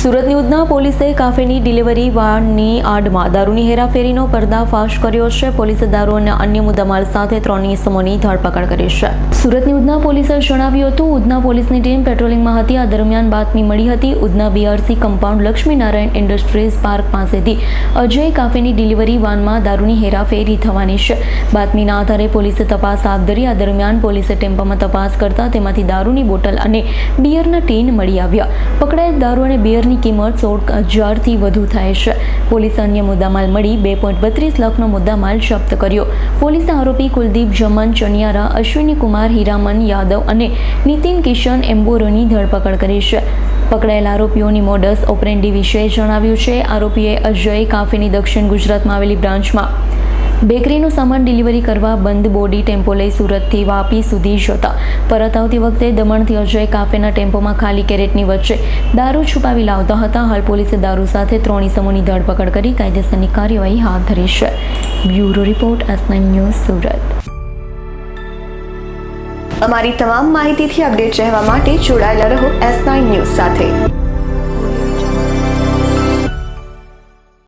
સુરતની ઉધના પોલીસે કાફેની ડિલિવરી વાનની આડમાં દારૂની હેરાફેરીનો પર્દાફાશ કર્યો છે. પોલીસે દારૂ અને અન્ય મુદ્દામાલ સાથે ત્રણ ઇસમોની ધરપકડ કરી છે. સુરતની ઉધના પોલીસે જણાવ્યું હતું, ઉધના પોલીસની ટીમ પેટ્રોલિંગમાં હતી. આ દરમિયાન બાતમી મળી હતી, Udhna BRC compound Laxminarayan industries park પાસેથી અજય કાફેની ડિલિવરી વાનમાં દારૂની હેરાફેરી થવાની છે. બાતમીના આધારે પોલીસે તપાસ હાથ ધરી. આ દરમિયાન પોલીસે ટેમ્પામાં તપાસ કરતા તેમાંથી દારૂની બોટલ અને બિયરના ટીન મળી આવ્યા. પકડાયેલ દારૂ અને બિયરની કિંમત સોળ હજારથી વધુ થાય છે. પોલીસે અન્ય મુદ્દામાલ મળી બે પોઈન્ટ બત્રીસ લાખનો મુદ્દામાલ જપ્ત કર્યો. પોલીસે આરોપી કુલદીપ જમન, ચનિયારા, અશ્વિની કુમાર, હીરામન યાદવ અને નીતિન કિશન એમ્બોરોની ધરપકડ કરી છે. પકડાયેલ આરોપીઓની મોડસ ઓપરેન્ડી વિશે જણાવ્યું છે. આરોપીએ અજય કાફેની દક્ષિણ ગુજરાતમાં આવેલી બ્રાન્ચમાં બેકરીનું સામાન ડિલિવરી કરવા બંધ બોડી ટેમ્પો લઈ સુરતથી વાપી સુધી જતા. પરત આવતી વખતે દમણથી અજય કાફેના ટેમ્પોમાં ખાલી કેરેટની વચ્ચે દારૂ છુપાવી લાવતા હતા. હાલ પોલીસે દારૂ સાથે ત્રણ ઇસમોની ધરપકડ કરી કાયદેસરની કાર્યવાહી હાથ ધરી છે. Bureau report S news Surat. અમારી તમામ માહિતીથી અપડેટ રહેવા માટે જોડાયેલા રહો એસ ન્યૂઝ સાથે.